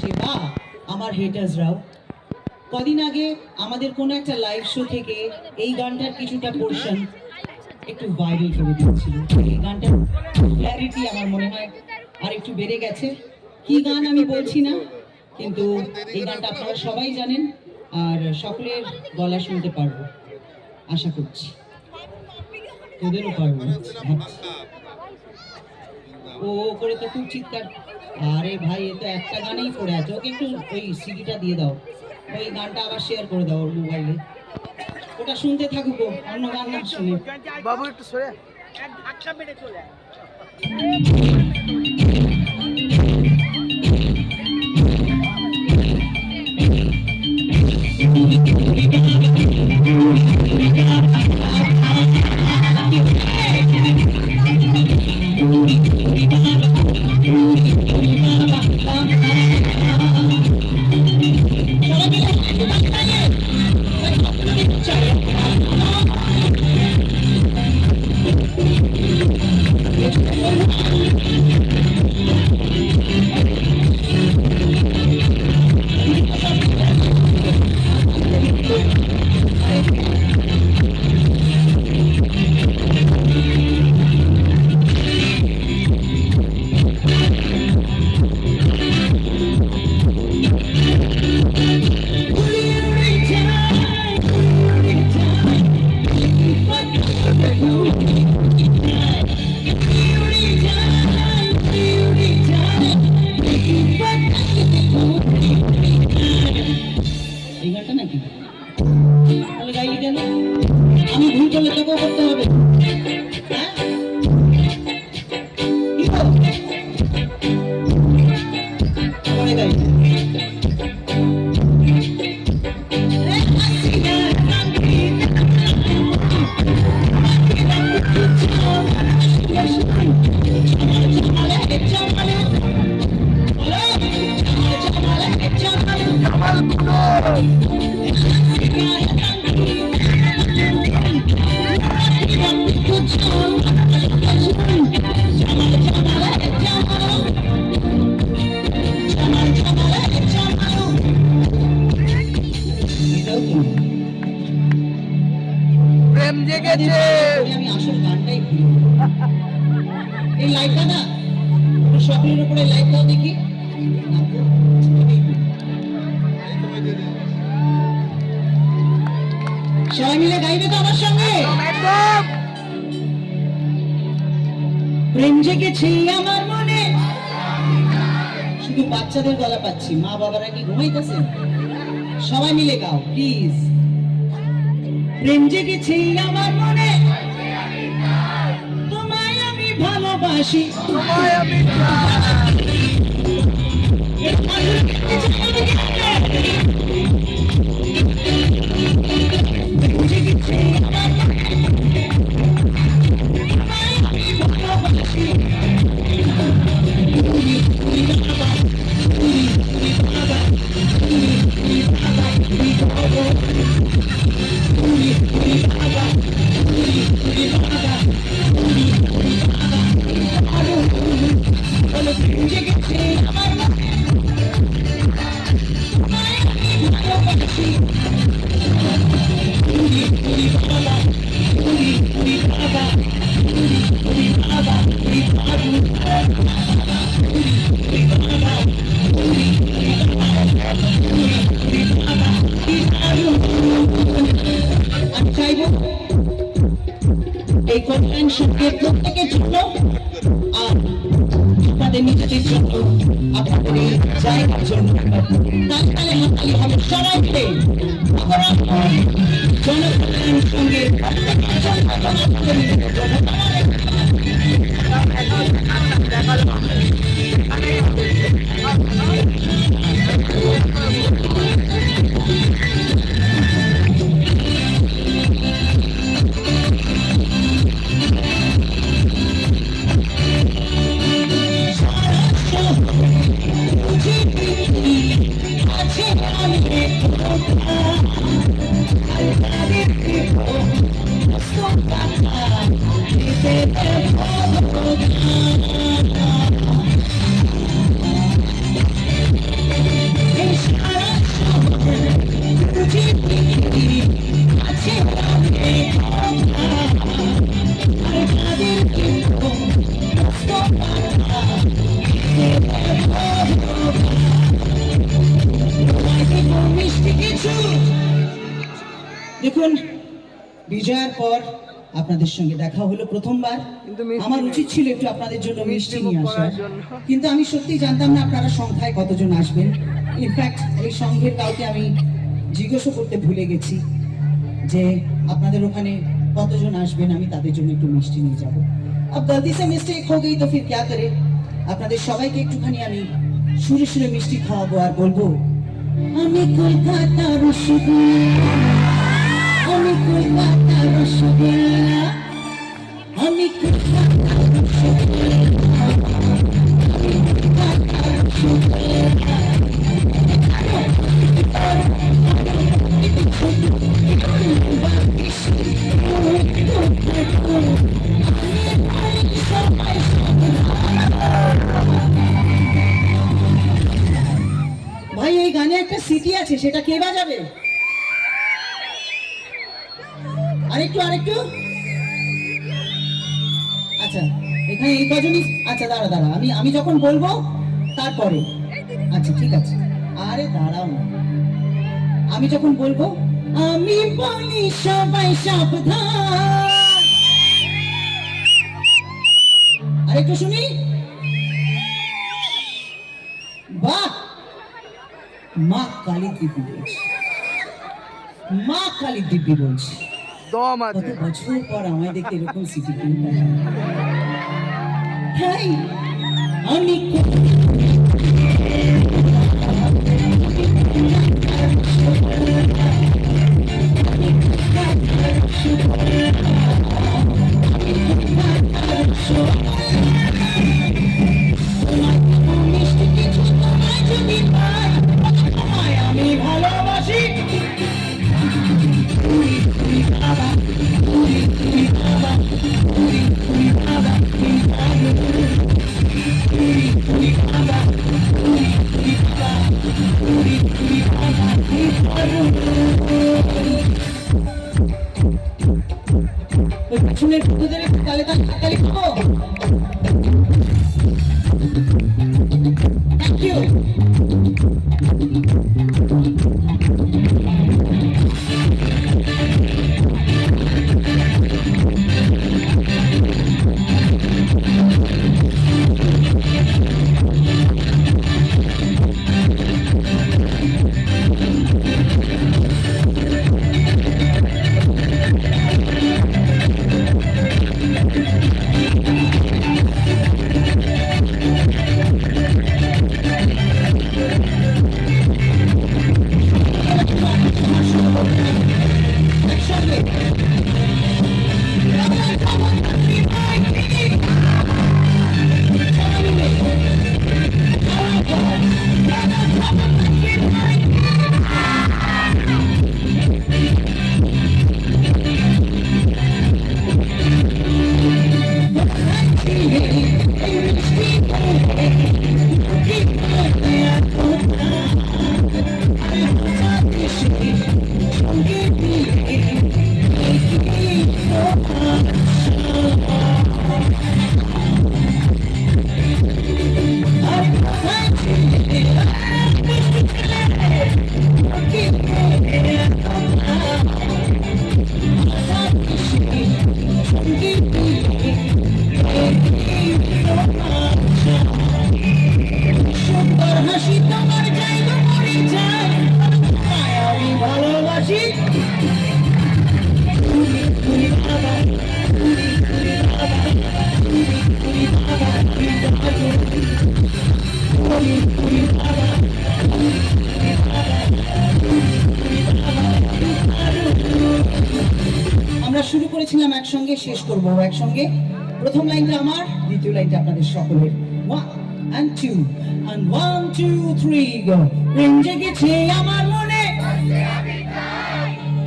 ভালোবাসে বা আমার হেটার্সরাও কদিন আগে আমাদের কোনো একটা লাইভ শো থেকে এই গানটার কিছুটা পোর্শন একটু ভাইরাল করে দিয়েছিল। এই গানটার ক্ল্যারিটি আমার মনে হয় আর একটু বেড়ে গেছে। কি গান আমি বলছি না কিন্তু এই গানটা আপনারা সবাই জানেন আর সকলের গলা শুনতে পারব। আশা করছি। তোদেরও পারব। ও ও করে তো খুব চিৎকার। আরে ভাই এ তো একটা গানেই পড়ে আছে। ওকে একটু ওই সিডিটা দিয়ে দাও। ওই গানটা আবার শেয়ার করে দাও ওর মোবাইলে ওটা শুনতে থাকুক অন্য গান না শুনে। বাবু একটু সরে। এক ধাক্কা মেরে চলে এই লাইটটা না স্বপ্নের উপরে লাইট দেখি। সবাই মিলে গাইবে তো আমার সঙ্গে? প্রেম জেগেছে আমার মনে। শুধু বাচ্চাদের গলা পাচ্ছি, মা বাবারা কি ঘুমাইতেছে? সবাই মিলে গাও প্লিজ প্রেম জেগেছে আমার মনে। ভালোবাসি তোমায় আমি চাই। এই কনভেনশনকে প্রত্যেকের জন্য আর আপনাদের নিজেদের জন্য আপনাদের এই জায়গার জন্য তাৎকালে হাতালি হবে সবাই মিলে অপরাধ জনকল্যাণ সঙ্গে দেখুন বিজয়ের পর আপনাদের সঙ্গে দেখা হলো প্রথমবার। আমার উচিত ছিল একটু আপনাদের জন্য মিষ্টি নিয়ে আসা কিন্তু আমি সত্যি জানতাম না আপনারা সংখ্যায় কতজন আসবেন। ইনফ্যাক্ট এই সংঘের কাউকে আমি জিজ্ঞাসা করতে ভুলে গেছি যে আপনাদের ওখানে কতজন আসবেন আমি তাদের জন্য একটু মিষ্টি নিয়ে যাব। আর গলতি সে মিস্টেক তো ফির ক্যা করে? আপনাদের সবাইকে একটুখানি আমি সুরে সুরে মিষ্টি খাওয়াবো আর বলব আমি কলকাতার রসগোল্লা ভাই এই গানে একটা সিটি আছে সেটা কে বাজাবে? আরেকটু আরেকটু। আচ্ছা এখানে এই কজনই আচ্ছা দাঁড়া দাঁড়া, আমি আমি যখন বলব, তারপরে। আচ্ছা ঠিক আছে। আরে, দাঁড়াও আমি যখন বলব, আমি বলি সবাই সাবধান। আরেকটু শুনি। বাহ! মা কালী দিব্যি বলছি। মা কালী দিব্যি বলছি। দম আছে। বছর পর আমায় দেখে এরকম সিটি হাই আমি Dali, dali, dali, dali, dali, dali, শুরু করেছিলাম একসঙ্গে, শেষ করব একসঙ্গে। প্রথম লাইনটা আমার, দ্বিতীয় লাইনটা আপনাদের সকলের। One and two and one two three go প্রেম জেগেছে আমার মনে।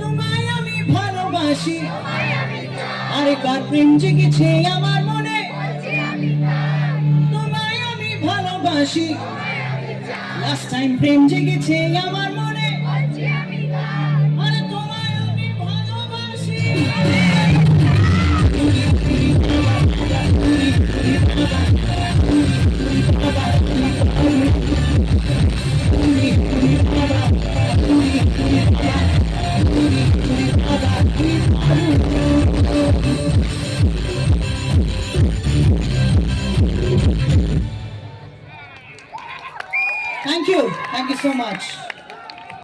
তোমায় আমি ভালোবাসি। আরেকবার প্রেম জেগেছে আমার মনে। তোমায় ভালোবাসি। লাস্ট টাইম প্রেম জেগেছে আমার anything.